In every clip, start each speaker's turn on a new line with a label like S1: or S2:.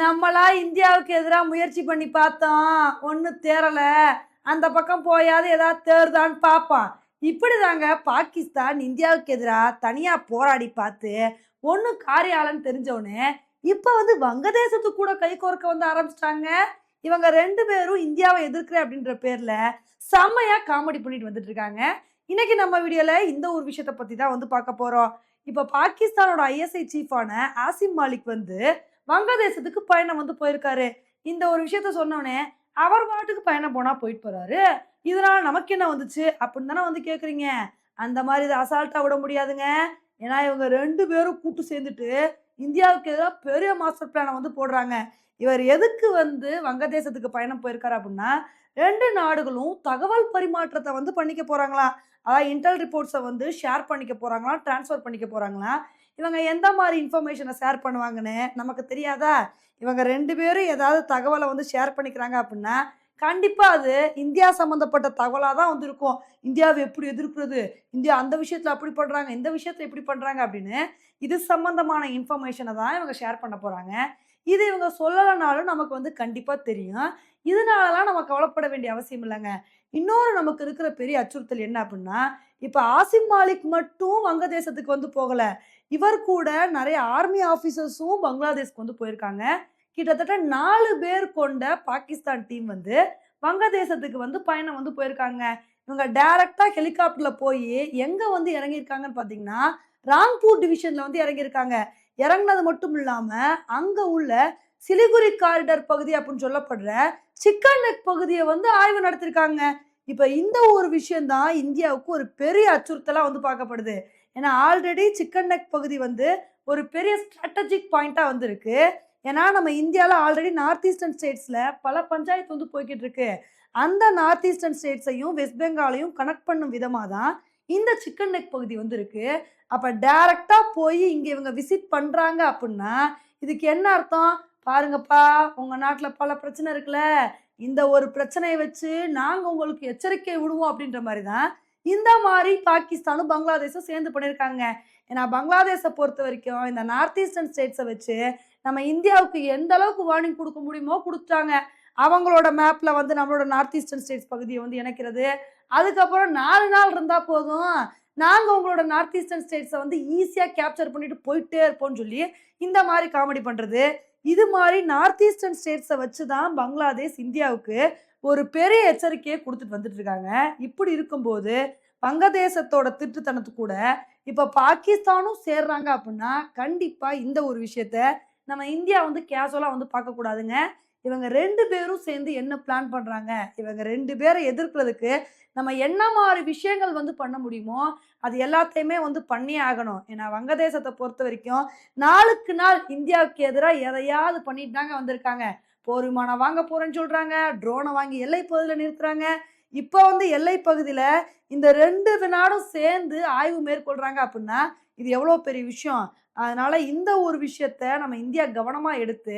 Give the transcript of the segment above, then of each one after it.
S1: நம்மளா இந்தியாவுக்கு எதிராக முயற்சி பண்ணி பார்த்தோம். ஒன்றும் தேரல அந்த பக்கம் போயாவது ஏதாவது தேர்தான்னு பார்ப்போம். இப்படிதாங்க பாகிஸ்தான் இந்தியாவுக்கு எதிராக தனியாக போராடி பார்த்து ஒன்றும் காரியாலன்னு தெரிஞ்சவொடனே இப்போ வந்து வங்கதேசத்துக்கு கூட கை கோர்க்க வந்து ஆரம்பிச்சிட்டாங்க. இவங்க ரெண்டு பேரும் இந்தியாவை எதிர்க்கிறேன் அப்படின்ற பேரில் செம்மையாக காமெடி பண்ணிட்டு வந்துட்டு இருக்காங்க இன்னைக்கு நம்ம வீடியோவில் இந்த ஒரு விஷயத்தை பற்றி தான் வந்து பார்க்க போகிறோம் இப்போ பாகிஸ்தானோட ஐஎஸ்ஐ சீஃபான ஆசிம் மாலிக் வந்து வங்கதேசத்துக்கு பயணம் வந்து போயிருக்காரு. இந்த ஒரு விஷயத்த சொன்னோடனே அவர் பாட்டுக்கு பயணம் போனா போயிட்டு போறாரு. இதனால நமக்கு என்ன வந்துச்சு அப்படின்னு தானே வந்து கேக்குறீங்க. அந்த மாதிரி இதை அசால்ட்டா விட முடியாதுங்க. ஏன்னா இவங்க ரெண்டு பேரும் கூட்டு சேர்ந்துட்டு இந்தியாவுக்கு எதிராக பெரிய மாஸ்டர் பிளானை வந்து போடுறாங்க. இவர் எதுக்கு வந்து வங்கதேசத்துக்கு பயணம் போயிருக்காரு அப்படின்னா ரெண்டு நாடுகளும் தகவல் பரிமாற்றத்தை வந்து பண்ணிக்க போறாங்களாம் அதாவது இன்டல் ரிப்போர்ட்ஸை வந்து ஷேர் பண்ணிக்க போறாங்களாம் டிரான்ஸ்ஃபர் பண்ணிக்க போறாங்களாம் இவங்க எந்த மாதிரி இன்ஃபர்மேஷனை ஷேர் பண்ணுவாங்கன்னு நமக்கு தெரியாதா? இவங்க ரெண்டு பேரும் ஏதாவது தகவலை வந்து ஷேர் பண்ணிக்கிறாங்க அப்படின்னா கண்டிப்பாக அது இந்தியா சம்மந்தப்பட்ட தகவலாக தான் வந்து இருக்கும். இந்தியாவை எப்படி எதிர்க்கிறது? இந்தியா அந்த விஷயத்தில் அப்படி பண்ணுறாங்க இந்த விஷயத்தில் எப்படி பண்ணுறாங்க அப்படின்னு இது சம்மந்தமான இன்ஃபர்மேஷனை தான் இவங்க ஷேர் பண்ண போகிறாங்க இது இவங்க சொல்லலைனாலும் நமக்கு வந்து கண்டிப்பாக தெரியும். இதனாலலாம் நம்ம கவலைப்பட வேண்டிய அவசியம் இல்லைங்க. இன்னொரு நமக்கு இருக்கிற பெரிய அச்சுறுத்தல் என்ன அப்படின்னா இப்போ ஆசிம் மாலிக் மட்டும் வங்கதேசத்துக்கு வந்து போகலை. இவர் கூட நிறைய ஆர்மி ஆஃபீஸர்ஸும் பங்களாதேஷ்க்கு வந்து போயிருக்காங்க. கிட்டத்தட்ட நாலு பேர் கொண்ட பாகிஸ்தான் டீம் வந்து வங்கதேசத்துக்கு வந்து பயணம் வந்து போயிருக்காங்க. இவங்க டைரக்டாக ஹெலிகாப்டரில் போய் எங்கே வந்து இறங்கியிருக்காங்கன்னு பார்த்தீங்கன்னா ராங்பூர் டிவிஷனில் வந்து இறங்கியிருக்காங்க. இறங்கினது மட்டும் இல்லாம அங்க உள்ள சிலிகுரி காரிடர் பகுதி அப்படின்னு சொல்லப்படுற சிக்கன் நெக் பகுதியை வந்து ஆய்வு நடத்திருக்காங்க. இப்ப இந்த ஒரு விஷயம்தான் இந்தியாவுக்கு ஒரு பெரிய அச்சுறுத்தலா வந்து பார்க்கப்படுது. ஏன்னா ஆல்ரெடி சிக்கன் நெக் பகுதி வந்து ஒரு பெரிய ஸ்ட்ராட்டஜிக் பாயிண்டா வந்திருக்கு. ஏன்னா நம்ம இந்தியாவில் ஆல்ரெடி நார்த் ஈஸ்டர்ன் ஸ்டேட்ஸில் பல பஞ்சாயத்து வந்து போய்கிட்டு இருக்கு. அந்த நார்த் ஈஸ்டர்ன் ஸ்டேட்ஸையும் வெஸ்ட் பெங்காலையும் கனெக்ட் பண்ணும் விதமாக தான் இந்த சிக்கன் நெக் பகுதி வந்து இருக்கு அப்போ டைரக்டாக போய் இங்கே இவங்க விசிட் பண்ணுறாங்க அப்படின்னா இதுக்கு என்ன அர்த்தம்? பாருங்கப்பா உங்கள் நாட்டில் பல பிரச்சனை இருக்குல்ல. இந்த ஒரு பிரச்சனையை வச்சு நாங்கள் உங்களுக்கு எச்சரிக்கை விடுவோம் அப்படின்ற மாதிரி தான் இந்த மாதிரி பாகிஸ்தானும் பங்களாதேஷும் சேர்ந்து பண்ணியிருக்காங்க ஏன்னா பங்களாதேஷை பொறுத்த வரைக்கும் இந்த நார்த் ஈஸ்டர்ன் ஸ்டேட்ஸை வச்சு நம்ம இந்தியாவுக்கு எந்த அளவுக்கு வார்னிங் கொடுக்க முடியுமோ கொடுத்துட்டாங்க. அவங்களோட மேப்பில் வந்து நம்மளோட நார்த் ஈஸ்டர்ன் ஸ்டேட்ஸ் பகுதியை வந்து இணைக்கிறது. அதுக்கப்புறம் நாலு நாள் இருந்தால் போதும். நாங்கள் உங்களோட நார்த் ஈஸ்டர்ன் ஸ்டேட்ஸை வந்து ஈஸியாக கேப்சர் பண்ணிட்டு போயிட்டே இருப்போம்னு சொல்லி இந்த மாதிரி காமெடி பண்ணுறது இது மாதிரி நார்த் ஈஸ்டர்ன் ஸ்டேட்ஸை வச்சு தான் பங்களாதேஷ் இந்தியாவுக்கு ஒரு பெரிய எச்சரிக்கையை கொடுத்துட்டு வந்துட்டு இருக்காங்க. இப்படி இருக்கும்போது வங்கதேசத்தோட திட்டுத்தனத்து கூட இப்போ பாகிஸ்தானும் சேர்றாங்க அப்படின்னா கண்டிப்பாக இந்த ஒரு விஷயத்த நம்ம இந்தியா வந்து கேஷுவலாக வந்து பார்க்கக்கூடாதுங்க. இவங்க ரெண்டு பேரும் சேர்ந்து என்ன பிளான் பண்ணுறாங்க இவங்க ரெண்டு பேரை எதிர்க்கிறதுக்கு நம்ம என்ன மாதிரி விஷயங்கள் வந்து பண்ண முடியுமோ அது எல்லாத்தையுமே வந்து பண்ணியே ஆகணும். ஏன்னா வங்கதேசத்தை பொறுத்த வரைக்கும் நாளுக்கு நாள் இந்தியாவுக்கு எதிராக எதையாவது பண்ணிட்டு தாங்க வந்திருக்காங்க. போர் விமானம் வாங்க போகிறேன்னு சொல்கிறாங்க ட்ரோனை வாங்கி எல்லை பகுதியில் நிறுத்துறாங்க. இப்போ வந்து எல்லை பகுதியில் இந்த ரெண்டு நாடும் சேர்ந்து ஆய்வு மேற்கொள்கிறாங்க அப்படின்னா இது எவ்வளோ பெரிய விஷயம்? அதனால இந்த ஒரு விஷயத்த நம்ம இந்தியா கவனமாக எடுத்து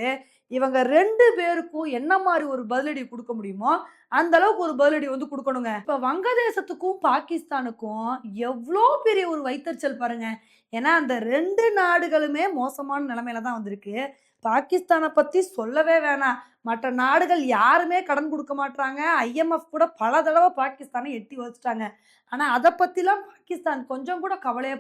S1: இவங்க ரெண்டு பேருக்கும் என்ன மாதிரி ஒரு பதிலடி கொடுக்க முடியுமோ அந்த அளவுக்கு ஒரு பதிலடி வந்து கொடுக்கணுங்க. இப்போ வங்கதேசத்துக்கும் பாகிஸ்தானுக்கும் எவ்வளோ பெரிய ஒரு வைத்தறிச்சல் பாருங்க. ஏன்னா அந்த ரெண்டு நாடுகளுமே மோசமான நிலைமையில தான் வந்திருக்கு. பாகிஸ்தானை பற்றி சொல்லவே வேணாம். மற்ற நாடுகள் யாருமே கடன் கொடுக்க மாட்டாங்க ஐஎம்எஃப் கூட பல தடவை பாகிஸ்தானை எட்டி வச்சுட்டாங்க ஆனால் அதை பற்றிலாம் பாகிஸ்தான் கொஞ்சம் கூட கவலையே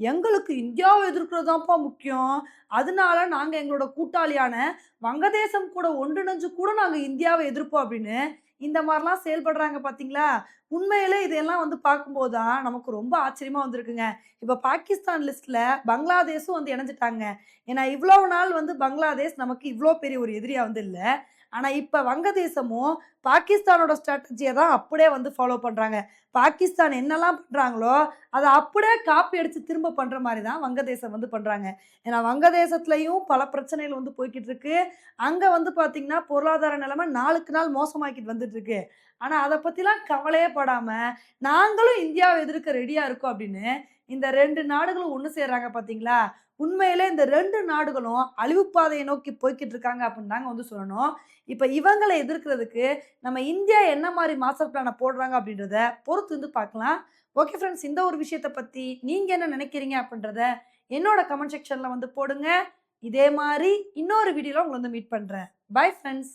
S1: எங்களுக்கு இந்தியாவை எதிர்க்கிறதாப்பா முக்கியம். அதனால நாங்கள் எங்களோட கூட்டாளியான வங்கதேசம் கூட ஒன்றிணைஞ்சு கூட நாங்கள் இந்தியாவை எதிர்ப்போம் அப்படின்னு இந்த மாதிரிலாம் செயல்படுறாங்க பார்த்தீங்களா? உண்மையிலே இதையெல்லாம் வந்து பார்க்கும்போது தான் நமக்கு ரொம்ப ஆச்சரியமா வந்திருக்குங்க. இப்போ பாகிஸ்தான் லிஸ்ட்ல பங்களாதேஷும் வந்து இணைஞ்சிட்டாங்க. ஏன்னா இவ்வளவு நாள் வந்து பங்களாதேஷ் நமக்கு இவ்வளோ பெரிய ஒரு எதிரியா வந்து இல்லை. ஆனால் இப்போ வங்கதேசமும் பாகிஸ்தானோட ஸ்ட்ராட்டஜியை தான் அப்படியே வந்து ஃபாலோ பண்ணுறாங்க பாகிஸ்தான் என்னெல்லாம் பண்ணுறாங்களோ அதை அப்படியே காப்பி அடித்து திரும்ப பண்ணுற மாதிரி தான் வங்கதேசம் வந்து பண்ணுறாங்க ஏன்னா வங்கதேசத்துலேயும் பல பிரச்சனைகள் வந்து போய்கிட்டு இருக்கு அங்கே வந்து பார்த்திங்கன்னா பொருளாதார நிலைமை நாளுக்கு நாள் மோசமாக்கிட்டு வந்துட்டுருக்கு. ஆனால் அதை பற்றிலாம் கவலையே படாமல் நாங்களும் இந்தியாவை எதிர்க்க ரெடியாக இருக்கோம் அப்படின்னு இந்த ரெண்டு நாடுகளும் ஒன்று சேர்றாங்க பார்த்தீங்களா உண்மையிலே இந்த ரெண்டு நாடுகளும் அழிவுப்பாதையை நோக்கி போய்கிட்டு இருக்காங்க அப்படின்னு தாங்க வந்து சொல்லணும். இப்போ இவங்களை எதிர்க்கிறதுக்கு நம்ம இந்தியா என்ன மாதிரி மாஸ்டர் பிளானை போடுறாங்க அப்படின்றத பொறுத்து வந்து பார்க்கலாம். ஓகே ஃப்ரெண்ட்ஸ் இந்த ஒரு விஷயத்தை பற்றி நீங்கள் என்ன நினைக்கிறீங்க அப்படின்றத என்னோட கமெண்ட் செக்ஷனில் வந்து போடுங்க. இதே மாதிரி இன்னொரு வீடியோவில் உங்களை வந்து மீட் பண்ணுறேன் பை ஃப்ரெண்ட்ஸ்